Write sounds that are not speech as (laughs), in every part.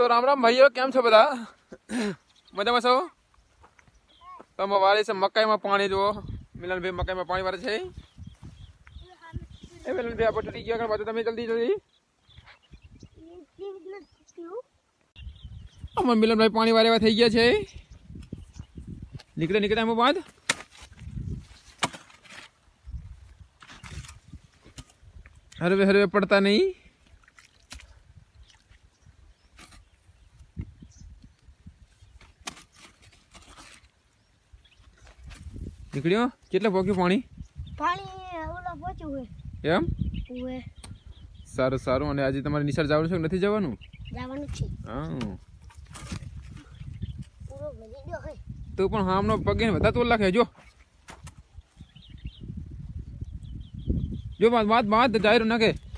તો રામ રામ, ભાઈઓ, કેમ છો બધા? મજામાં છો? તમે વારે છે મકાઈમાં પાણી જુઓ. મિલનભાઈ મકાઈમાં પાણી વારે છે. એ મિલનભાઈ, આપણે તૂટી ગયા બાજુ તમે જલ્દી જલ્દી. અમે મિલનભાઈ પાણી વારે થઈ ગયા છે. નીકળે નીકળે એમાં બાદ. હરવે હરવે પડતા નહીં. નીકળ્યો? કેટલે પોક્યું પાણી? પાણી ઓલા પહોંચ્યું હોય. એમ? સારું સારું. અને આજે તમારે નિશાળ જવાનું છે કે નથી જવાનું? જવાનું છે. હા. પૂરો ભરી ગયો હોય. તો પણ હામનો પગે બધા તો લખે જો. જો વાત વાત વાત જાહેર નાખે.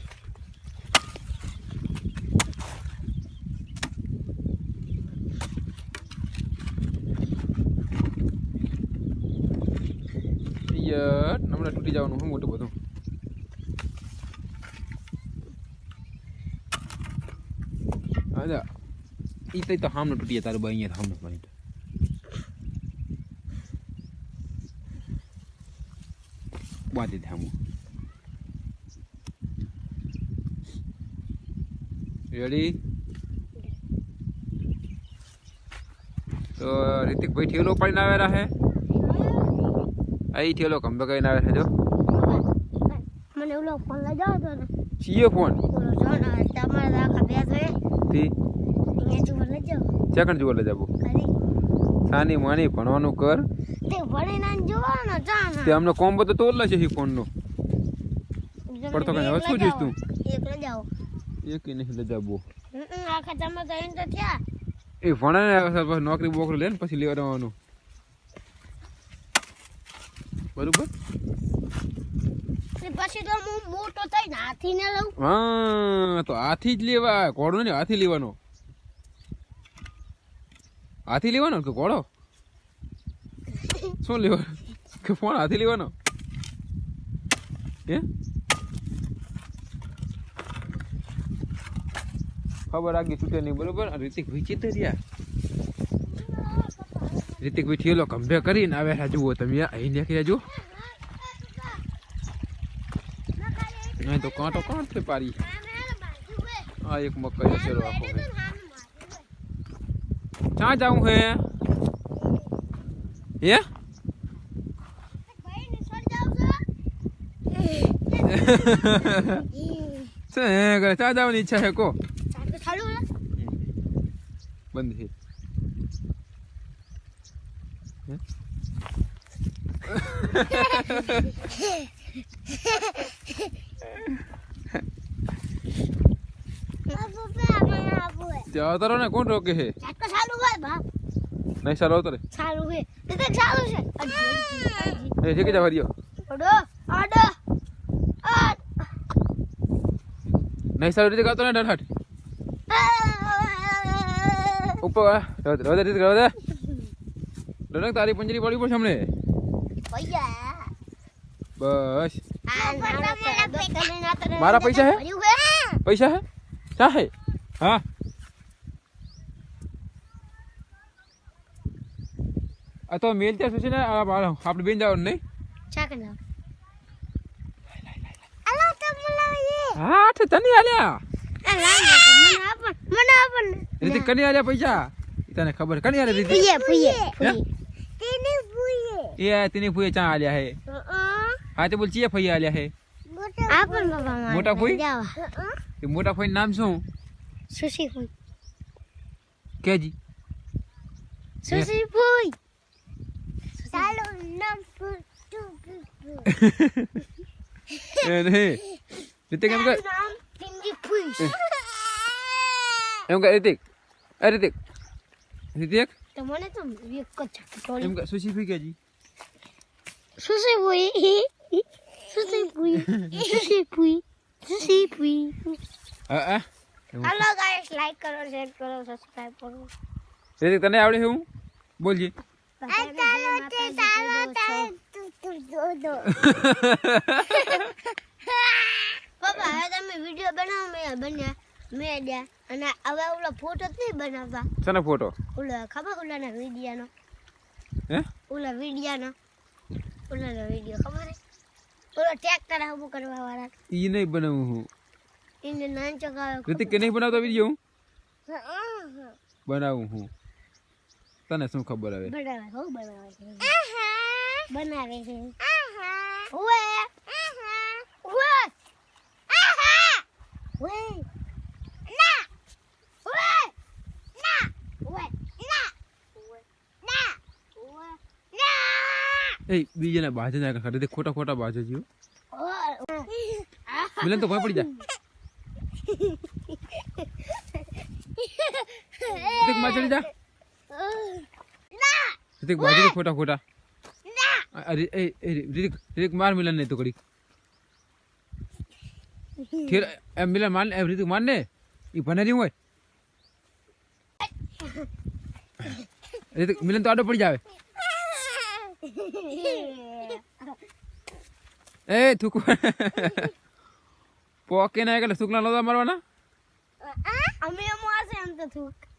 તૂટી જવાનું હોય મોટું બધું. હા ઈ તો- હામનો તૂટી જાય તારું ભાઈ અહીંયા હામનો પાણી બાંધી દે હામું. રેડી? તો રિતિકભાઈ ઠેલો પાડીને આવેલા હે? અહીં ઠેલો ખંભે કરીને આવે છે જો મને ઓલો ફોન લઈ જાવ તો ને છીએ ફોન ઓલો જો ને તમારે આખા બે થયે થી અહીંયા જોવા લઈ જાવ સેકન્ડ જોવા લઈ જવું સાની માની ભણવાનું કર તે ભણી ના જોવાનો જા તે અમને કોમ્બો તો તોડલા છે ઈ ફોનનો પણ તો કઈ હવે શું જોઈશ તું? એક લઈ જાઓ એક નહીં લઈ જવું આખા તમે તો એમ તો થયા એ ભણે ને નોકરી બોકરી લે ને પછી લેવા દેવાનું બરોબર? પછી તો હું મોટો થઈને હાથી ને લઉં. હા તો હાથી જ લેવા. ઘોડો ને હાથી લેવાનો. હાથી લેવાનો કે ઘોડો? શું લેવાનો કે ફોન હાથી લેવાનો? હે? ખબર આગી છૂટે નહીં બરોબર? આ વિચિત્ર રહ્યા. રિતિક ભાઈ ઠેલો ખંભે કરીને આવે છે. જુઓ તમે અહીં નાખી રહ્યા જુઓ નહીં તો કાંટો કાંઠે પારી. આ એક મકાઈ શેરો આખો હે ક્યાં જાઉં હે? હે? (laughs) શું હે કરે ક્યાં જવાની ઈચ્છા હે કો બંધ છે. હે? ત્યાં તારો ને કોણ રોકે હે નહીં સારો આવતો રે એ ઠીક જા ભર્યો નહીં સારું રીતે ગાતો ને ડરહટ. ઉપર આ, રહેવા દે, રહેવા દે. ડરક તારી પંજરી પડી પડશે હમણે? બસ. મારા પૈસા હે? પૈસા હે? શા હે? હા. આ તો મેલ ત્યાં શું છે ને આ બાળ આપણે બેન જવાનું નહીં? હા તો તને આલ્યા. રીતિક કની આલ્યા પૈસા? તને ખબર કની આલ્યા રીતે એ તેને ફુએ ચા આલ્યા હે. હા તે બોલ ચીએ ફઈ આલ્યા હે. મોટા ફોઈ? એ મોટા ફઈ નામ શું? સુશી ફૂઈ. K G. સુશી ફૂઈ. ચાલો નામ એ નહીં રીતે કેમ કે ફૂઈ. એમ કે રીતિક. અરે રીતિક. રીતિક? તમને તો એક જ એમ કે સુશી ફઈ કેજી. સુશી ફૂઈ સુશી ફૂઈ સુશી ફૂઈ સુશી ફૂઈ હા હા હાલો ગાઈસ લાઈક કરો શેર કરો સબસ્ક્રાઇબ કરો રીતિક તને આવડે છે હું બોલજી. ચાલો તે ચાલો તે તું દો દો પપ્પા હવે તમે વિડિયો બનાવો મેં બન્યા મેં દે અને હવે ઓલો ફોટો જ નહીં બનાવતા શાનો ફોટો ઓલો ખબર ઓલાના વિડિયાનો હે? ઓલા વિડિયાનો ઓલાનો વિડિયો ખબર હે ઓલો ટ્રેક્ટર હબુ કરવા વાળા ઈ નહીં બનાવું હું. એને નાન ચગાવ્યો રિતિક કે નહીં બનાવતો વિડિયો હું બનાવું હું. તને શું ખબર આવે બનાવે હો બનાવે છે. બનાવે છે. ઓએ ઓએ ઓએ ના ઓએ ના ઓએ ના ઓએ ના ઓએ ના એ બીજાને બાજે ના કરે રિતિક ખોટા ખોટા બાજે જીવ ઓએ મિલન તો કોઈ પડી જા રિતિકમાં ચડી જા ના રિતિક બાજુ ખોટા ખોટા ના અરે એ એ રિતિક રિતિક માર મિલન નહીં તો કરી ખેર એમ મિલન માર એમ રિતિક માર ને ઈ ભણેરી હોય રિતિક મિલન તો આડો પડી જાવે એ થૂક પોકે ના એટલે સુકલા લોદા મારવાના અમે એમ આસે એમ તો થૂક